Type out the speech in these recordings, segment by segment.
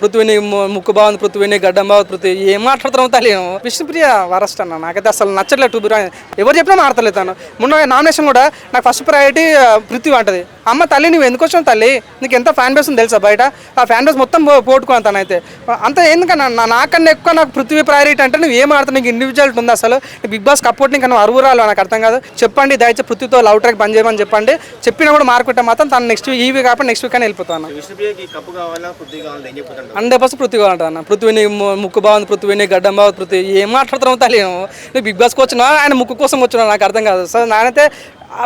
పృథ్వీని ముక్కు బాగుంది పృథ్వీని గడ్డం బాగుంది పృథ్వీ ఏం మాట్లాడుతున్నావు తల్లి విష్ణుప్రియ వరస్ట్ అన్న. నాకైతే అసలు నచ్చట్లేదు టూ బిర్యానీ ఎవరు చెప్పినా మాట్లాడలేదు తను. మొన్న నామినేషన్ కూడా నాకు ఫస్ట్ ప్రయారిటీ పృథ్వీ అంటది. అమ్మ తల్లి నువ్వు ఎందుకు వచ్చావు తల్లి? నీకు ఎంత ఫ్యాన్ బేస్ ఉంది తెలుసా బయట? ఆ ఫ్యాన్ బేస్ మొత్తం పో- పోగొట్టుకున్నాను తనైతే. అంత ఎందుకన్నా నా నాకన్నా ఎక్కువ నాకు పృథ్వీ ప్రయారిటీ అంటే నువ్వు ఏం ఆడుతున్నావు నీకు ఇండివిజువల్ ఉంది అసలు? బిగ్ బాస్ కప్పోర్ట్ నీకు నువ్వు అరువురాలు నాకు అర్థం కాదు. చెప్పండి దయచేసి పృథ్వీతో లవ్ ట్రాక్ బంద్ చేయమని చెప్పండి. చెప్పినా కూడా మార్కుంటే మాత్రం తను నెక్స్ట్ ఈ వీక్ కాకపోతే నెక్స్ట్ వీక్ అని వెళ్ళిపోతాను హండ్రెడ్ పర్సెంట్ పృథ్వీ కావాలంట అన్న. పృథ్వీని ముక్కు బాగుంది పృథ్వీని గడ్డం బాగుంది పృథ్వీ ఏం మాట్లాడుతున్నావు తల్లి నువ్వు? బిగ్ బాస్కి వచ్చినా ఆయన ముక్కు కోసం వచ్చినా నాకు అర్థం కాదు. సో నానైతే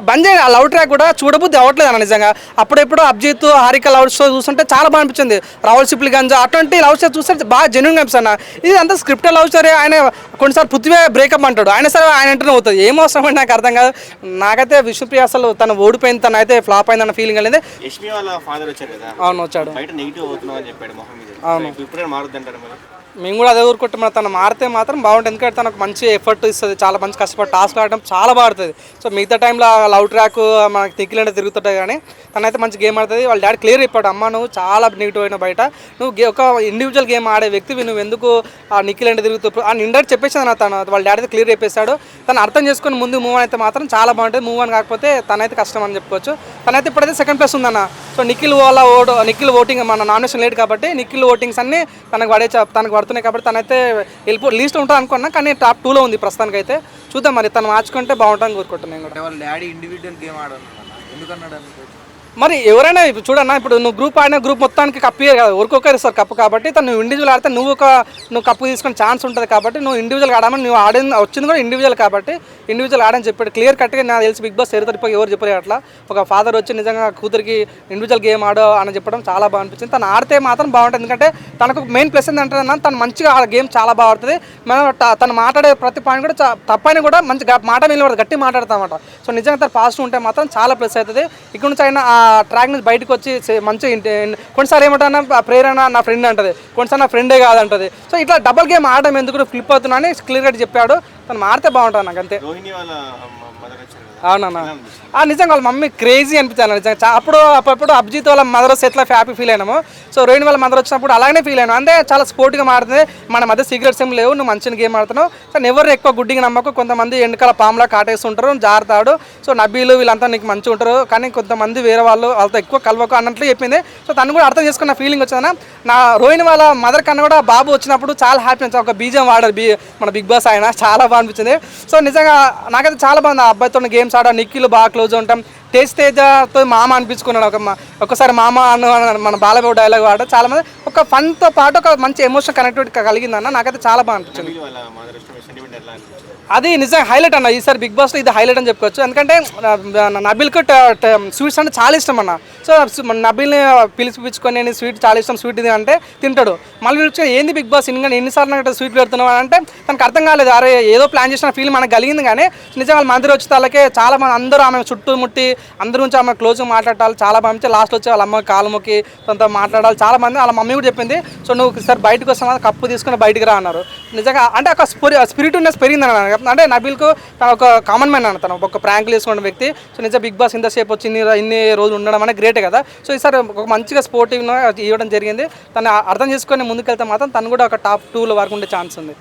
బంద్ చేయండి. ఆ లవ్ ట్రాక్ కూడా చూడబుద్ధి అవ్వట్లేదు అన్న నిజంగా. అప్పుడెప్పుడు అభిజిత్ హారిక లవ్ షో చూస్తుంటే చాలా బాగా అనిపించింది. రాహుల్ సిప్లి గంజా అటువంటి లవ్ షో చూస్తే బాగా జెన్యున్ అనిపిస్తుంది అన్న. ఇది అంతా స్క్రిప్టెడ్ లవ్ స్టోరీ ఆయన కొన్నిసార్లు పృథ్వీ బ్రేకప్ అంటాడు. ఆయన సరే ఆయన అంటేనే అవుతుంది. ఏం అవసరం అని నాకు అర్థం కాదు. నాకైతే విష్ణుప్రియ అసలు తను ఓడిపోయింది తను అయితే ఫ్లాప్ అయిందన్న ఫీలింగ్ అనేది. అవును వచ్చాడు. మరి? మేము కూడా అదే ఊరుకుంటాం తను మారితే మాత్రం బాగుంటుంది. ఎందుకంటే తనకు మంచి ఎఫర్ట్ ఇస్తుంది చాలా మంచి కష్టపడి టాస్క్ ఆడడం చాలా బాగుంటుంది సో మిగతా టైంలో లవ్ ట్రాక్ మనకి తిక్కిలంటే తిరుగుతుంటాయి కానీ తనైతే మంచి గేమ్ ఆడుతుంది. వాళ్ళ డాడీ క్లియర్ చెప్పాడు అమ్మ నువ్వు చాలా నెగిటివ్ అయిన బయట. నువ్వు గే- ఒక ఇండివిజువల్ గేమ్ ఆడే వ్యక్తివి నువ్వు ఎందుకు ఆ నిక్కిలంటే తిరుగుతూ అని ఇండైరెక్ట్ చెప్పేసాను నా తను. వాళ్ళ డాడీ అయితే క్లియర్ చెప్పేశాడు. తను అర్థం చేసుకొని ముందు మూవ్ అయితే మాత్రం చాలా బాగుంటుంది. మూవ్ అని కాకపోతే తనైతే కష్టం అని చెప్పుకోవచ్చు. తనైతే ఇప్పుడైతే సెకండ్ ప్లేస్ ఉందన్న. సో నిఖిల్ వాళ్ళ ఓటు నిఖిల్ ఓటింగ్ మన నామినేషన్ లేదు కాబట్టి నిఖిల్ ఓటింగ్స్ అన్ని తనకు పడే తనకు పడుతున్నాయి కాబట్టి తనైతే వెళ్ళిపో లీస్ట్ ఉంటుంది అనుకున్నా కానీ టాప్ టూలో ఉంది ప్రస్తుతానికి అయితే చూద్దాం మరి తను మార్చుకుంటే బాగుంటుందని కోరుకుంటున్నాను డాడీ ఇండివిజువల్ గేమ్ ఎందుకన్నాడు మరి ఎవరైనా ఇప్పుడు చూడన్నా ఇప్పుడు నువ్వు గ్రూప్ ఆడిన గ్రూప్ మొత్తానికి కప్పు కదా. ఒక్కొక్కరు ఇస్తారు కప్పు కాబట్టి తను నువ్వు ఇండివిజువల్ ఆడితే నువ్వు ఒక నువ్వు కప్పు తీసుకునే ఛాన్స్ ఉంటుంది కాబట్టి నువ్వు ఇండివిజువల్ ఆడమని నువ్వు ఆడింది వచ్చింది కూడా ఇండివిజువల్ కాబట్టి ఇండివిజువల్ ఆడని చెప్పాడు. క్లియర్ కట్గా నాకు తెలిసి బిగ్ బాస్ చరిత్ర ఎవరు చెప్పారు అట్లా. ఒక ఫాదర్ వచ్చి నిజంగా కూతురికి ఇండివిజువల్ గేమ్ ఆడో అని చెప్పడం చాలా బాగా అనిపించింది. తను ఆడితే మాత్రం బాగుంటుంది. ఎందుకంటే తనకు మెయిన్ ప్లస్ ఏంటంటే అన్న తను మంచిగా ఆ గేమ్ చాలా బాగా ఆడుతుంది. మనం తను మాట్లాడే ప్రతి పాయింట్ కూడా చా- తప్పని కూడా మంచి గ- మాట మీద గట్టి మాట్లాడతామట సో నిజంగా తను పాజిటివ్ ఉంటే మాత్రం చాలా ప్లస్ అవుతుంది. ఇక్కడ నుంచి అయినా ట్రాక్ నుంచి బయటకు వచ్చి మంచిగా కొన్నిసార్లు ఏమంటా ప్రేరణ నా ఫ్రెండ్ అంటది. కొన్నిసార్లు నా ఫ్రెండే కాదంటది. సో ఇట్లా డబల్ గేమ్ ఆడడం ఎందుకు ఫ్లిప్ అవుతున్నా అని క్లియర్గా చెప్పాడు. తను మారితే బాగుంటుంది నాకు అంతే. అవునన్నా. ఆ నిజంగా వాళ్ళ మమ్మీ క్రేజీ అనిపించాను నిజంగా. అప్పుడు అప్పుడప్పుడు అభిజిత్ వాళ్ళ మదర్ వస్తే ఎట్లా హ్యాపీ ఫీల్ అయినాము. సో రోహిణి వాళ్ళ మదర్ వచ్చినప్పుడు అలాగే ఫీల్ అయినా. అంటే చాలా స్పోర్ట్గా మారుతుంది. మన మధ్య సీక్రెట్స్ ఏం లేవు నువ్వు మంచిగా గేమ్ ఆడుతున్నావు. కానీ ఎవరు ఎక్కువ గుడ్డిగా నమ్మకు. కొంతమంది ఎండకాల పాములా కాటేస్తుంటారు జారుతాడు. సో నబీలు వీళ్ళంతా నీకు మంచిగా ఉంటారు. కానీ కొంతమంది వేరే వాళ్ళు వాళ్ళతో ఎక్కువ కలవకు అన్నట్లు చెప్పింది. సో తను కూడా అర్థం చేసుకున్న ఫీలింగ్ వచ్చిందన్న. నా రోహిణి వాళ్ళ మదర్ కన్నా కూడా బాబు వచ్చినప్పుడు చాలా హ్యాపీ అనిపించింది. ఒక బీజం వాడారు బీ మన బిగ్ బాస్ ఆయన. చాలా బాగా అనిపించింది. సో నిజంగా నాకైతే చాలా బాగుంది ఆ అబ్బాయితో గేమ్స్ ఆడ నిఖిల్ బాగా క్లోజ్ ఉంటాం. టేస్ట్ తేజతో మామ అనిపించుకున్నాడు. ఒక మా- ఒకసారి మామ అన్న మన బాలబాబు డైలాగ్ ఆడ చాలా మంది ఒక ఫన్తో పాటు ఒక మంచి ఎమోషన్ కనెక్టివిటీ కలిగిందన్న నాకైతే చాలా బాగా అనిపించింది నబీల్ వాళ్ళ మదర్ ఇష్టం సెంటిమెంట్ ఎట్లా అనిపించింది అది నిజంగా హైలైట్ అన్న. ఈసారి బిగ్ బాస్లో ఇది హైలైట్ అని చెప్పుకోవచ్చు. ఎందుకంటే నబిల్కి స్వీట్స్ అంటే చాలా ఇష్టం అన్న. సో నబిల్ని పిలిచిపించుకొని నేను స్వీట్ చాలా ఇష్టం స్వీట్ ఇది అంటే తింటాడు. మళ్ళీ పిలుచుకొని ఏంది బిగ్ బాస్ ఇంకా ఎన్నిసార్లు నాకు స్వీట్ పెడుతున్నావు అంటే తనకు అర్థం కాలేదు. అరే ఏదో ప్లాన్ చేసిన ఫీల్ మనకు కలిగింది కానీ నిజంగా వాళ్ళ మందిరం వచ్చే వాళ్ళకే చాలా మంది అందరూ ఆమె చుట్టూ ముట్టి అందరి నుంచి ఆమె క్లోజ్గా మాట్లాడాలి. చాలా బాగా లాస్ట్ వచ్చి వాళ్ళ అమ్మ కాలు తనతో మాట్లాడాలి. చాలా మంది వాళ్ళ మమ్మీ కూడా చెప్పింది సో నువ్వు సార్ బయటకు వస్తాను కప్పు తీసుకుని బయటికి రా అన్నారు. నిజంగా అంటే ఒక స్పిరిట్ ఉన్నెస్ పెరిగింది అన్న అంటే నబీల్కు తన ఒక కామన్ మ్యాన్ అన్న తను. ఒక ప్రాంక్ చేసుకున్న వ్యక్తి. సో నిజంగా బిగ్ బాస్ ఇంతసేపు వచ్చి ఇన్ని ఇన్ని రోజులు ఉండడం అనేది గ్రేటే కదా. సో ఈసారి ఒక మంచిగా స్పోర్టివ్ ఇవ్వడం జరిగింది. తను అర్థం చేసుకొని ముందుకెళ్తే మాత్రం తను కూడా ఒక టాప్ టూలో వరకు ఉండే ఛాన్స్ ఉంది.